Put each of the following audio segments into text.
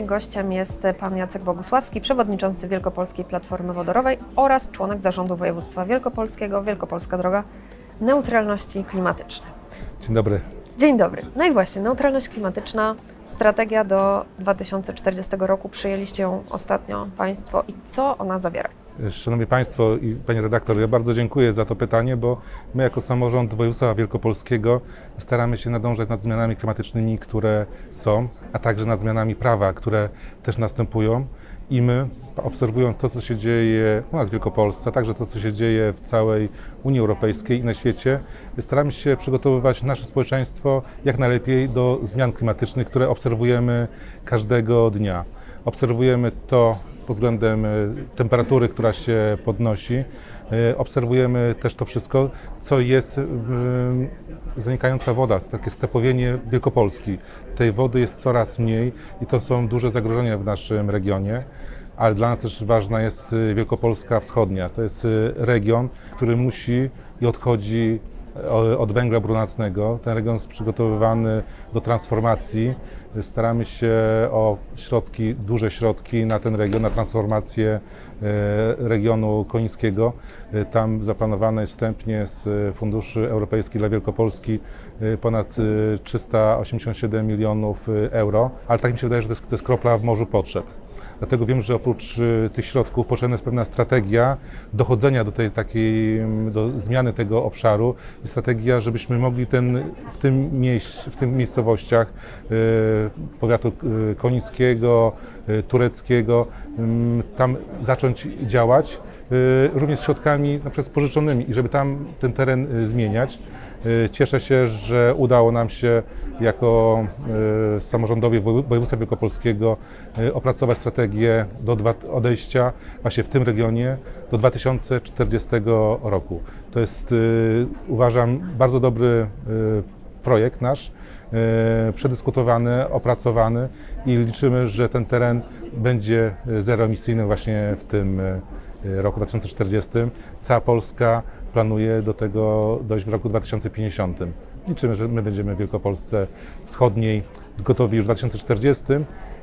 moim gościem jest pan Jacek Bogusławski, przewodniczący Wielkopolskiej Platformy Wodorowej oraz członek zarządu województwa wielkopolskiego Wielkopolska Droga Neutralności Klimatycznej. Dzień dobry. Dzień dobry. No i właśnie, neutralność klimatyczna, strategia do 2040 roku. Przyjęliście ją ostatnio Państwo i co ona zawiera? Szanowni Państwo i Pani redaktor, ja bardzo dziękuję za to pytanie, bo my jako samorząd województwa wielkopolskiego staramy się nadążać nad zmianami klimatycznymi, które są, a także nad zmianami prawa, które też następują. I my, obserwując to, co się dzieje u nas w Wielkopolsce, a także to, co się dzieje w całej Unii Europejskiej i na świecie, staramy się przygotowywać nasze społeczeństwo jak najlepiej do zmian klimatycznych, które obserwujemy każdego dnia. Obserwujemy to pod względem e, temperatury, która się podnosi. E, obserwujemy też to wszystko, co jest zanikająca woda, takie stepowienie Wielkopolski. Tej wody jest coraz mniej i to są duże zagrożenia w naszym regionie ale dla nas też ważna jest e, Wielkopolska Wschodnia. To jest region, który musi i odchodzi od węgla brunatnego. Ten region jest przygotowywany do transformacji. Staramy się o środki, duże środki na ten region, na transformację e, regionu konińskiego. E, tam zaplanowane jest wstępnie z funduszy europejskich dla Wielkopolski e, ponad 387 milionów euro, ale tak mi się wydaje, że to jest, to jest kropla w morzu potrzeb. Dlatego wiem, że oprócz y, tych środków potrzebna jest pewna strategia dochodzenia do tej takiej, mm, do zmiany tego obszaru. I strategia, żebyśmy mogli ten, w, tym miejsc, w tym miejscowościach y, powiatu y, konickiego, tureckiego, mm, tam zacząć działać również środkami na przykład pożyczonymi i żeby tam ten teren zmieniać. Y, cieszę się, że udało nam się jako y, samorządowi województwa wielkopolskiego y, opracować strategię do odejścia właśnie w tym regionie do 2040 roku. To jest uważam bardzo dobry projekt nasz, przedyskutowany, opracowany i liczymy, że ten teren będzie zeroemisyjny właśnie w tym roku 2040. Cała Polska planuje do tego dojść w roku 2050. Liczymy, że my będziemy w Wielkopolsce Wschodniej gotowi już w 2040.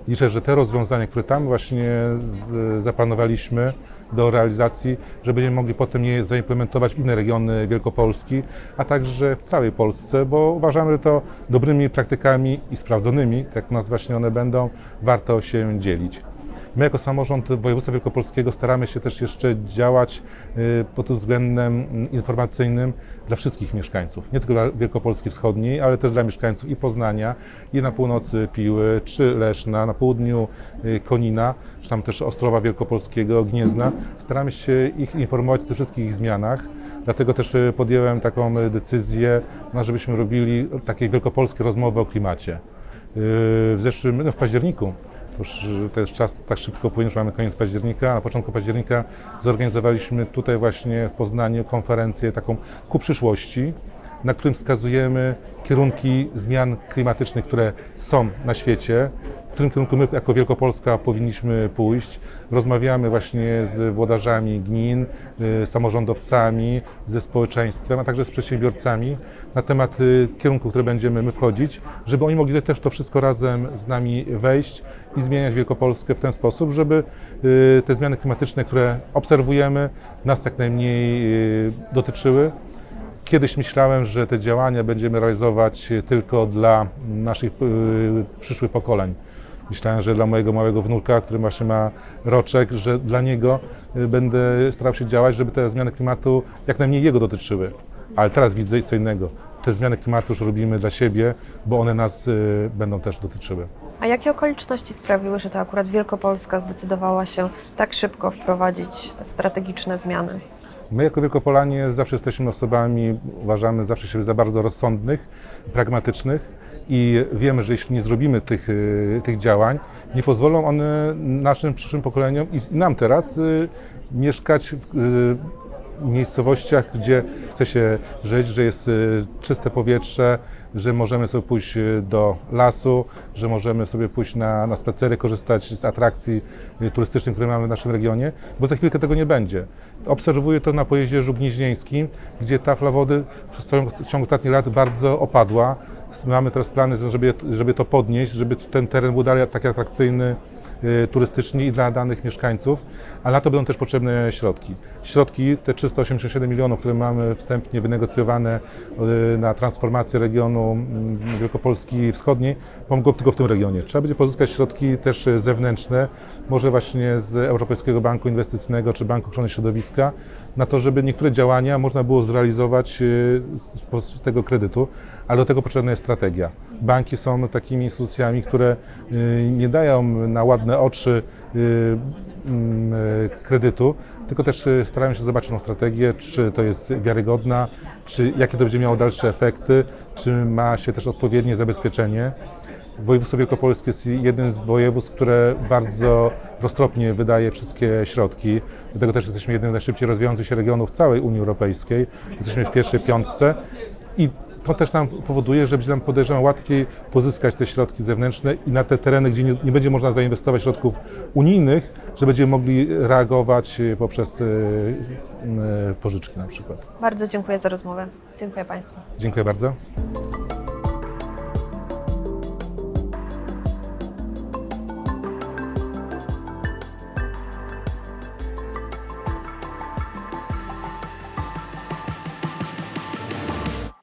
Liczę, że te rozwiązania, które tam właśnie z, zaplanowaliśmy do realizacji, że będziemy mogli potem je zaimplementować w inne regiony Wielkopolski, a także w całej Polsce, bo uważamy, że to dobrymi praktykami i sprawdzonymi, tak u nas właśnie one będą, warto się dzielić. My jako samorząd województwa wielkopolskiego staramy się też jeszcze działać y, pod względem informacyjnym dla wszystkich mieszkańców, nie tylko dla Wielkopolski Wschodniej, ale też dla mieszkańców i Poznania, i na północy Piły, czy Leszna, na południu y, Konina, czy tam też Ostrowa Wielkopolskiego, Gniezna. Staramy się ich informować o tych wszystkich zmianach, dlatego też y, podjąłem taką decyzję, no, żebyśmy robili takie wielkopolskie rozmowy o klimacie. W zeszłym, no w październiku już też czas tak szybko płynie, że mamy koniec października. Na początku października zorganizowaliśmy tutaj właśnie w Poznaniu konferencję taką ku przyszłości, na którym wskazujemy kierunki zmian klimatycznych, które są na świecie, którym kierunku my jako Wielkopolska powinniśmy pójść. Rozmawiamy właśnie z włodarzami gmin, y, samorządowcami, ze społeczeństwem, a także z przedsiębiorcami na temat y, kierunku, który będziemy my wchodzić, żeby oni mogli też to wszystko razem z nami wejść i zmieniać Wielkopolskę w ten sposób, żeby y, te zmiany klimatyczne, które obserwujemy, nas jak najmniej dotyczyły. Kiedyś myślałem, że te działania będziemy realizować tylko dla naszych przyszłych pokoleń. Myślałem, że dla mojego małego wnuka, który właśnie ma roczek, że dla niego y, będę starał się działać, żeby te zmiany klimatu jak najmniej jego dotyczyły. Ale teraz widzę co innego. Te zmiany klimatu już robimy dla siebie, bo one nas y, będą też dotyczyły. A jakie okoliczności sprawiły, że to akurat Wielkopolska zdecydowała się tak szybko wprowadzić te strategiczne zmiany? My jako Wielkopolanie zawsze jesteśmy osobami, uważamy zawsze siebie za bardzo rozsądnych, pragmatycznych i wiemy, że jeśli nie zrobimy tych, y, tych działań, nie pozwolą one naszym przyszłym pokoleniom i nam teraz y, mieszkać w y, miejscowościach, gdzie chce się żyć, że jest czyste powietrze, że możemy sobie pójść do lasu, że możemy sobie pójść na, na spacery, korzystać z atrakcji turystycznych, które mamy w naszym regionie, bo za chwilkę tego nie będzie. Obserwuję to na pojeździe gnieźnieńskim, gdzie tafla wody przez ciągu ostatnich lat bardzo opadła mamy teraz plany, żeby, żeby to podnieść, żeby ten teren był dalej tak atrakcyjny y, turystycznie i dla danych mieszkańców, ale na to będą też potrzebne środki. Środki, te 387 milionów, które mamy wstępnie wynegocjowane y, na transformację regionu mm, Wielkopolski Wschodniej, pomogą tylko w tym regionie. Trzeba będzie pozyskać środki też y, zewnętrzne, może właśnie z Europejskiego Banku Inwestycyjnego czy Banku Ochrony Środowiska, na to, żeby niektóre działania można było zrealizować y, z, tego kredytu, ale do tego potrzebna jest strategia. Banki są takimi instytucjami, które y, nie dają na ładne oczy y, mm, kredytu, tylko też starają się zobaczyć tą strategię, czy to jest wiarygodna, czy jakie to będzie miało dalsze efekty, czy ma się też odpowiednie zabezpieczenie. Województwo Wielkopolskie jest jednym z województw, które bardzo roztropnie wydaje wszystkie środki. Dlatego też jesteśmy jednym z najszybciej rozwijających się regionów całej Unii Europejskiej. Jesteśmy w pierwszej piątce i to też nam powoduje, że będzie nam podejrzewam łatwiej pozyskać te środki zewnętrzne i na te tereny, gdzie nie, nie będzie można zainwestować środków unijnych, że będziemy mogli reagować y, poprzez y, y, pożyczki na przykład. Bardzo dziękuję za rozmowę. Dziękuję Państwu. Dziękuję bardzo.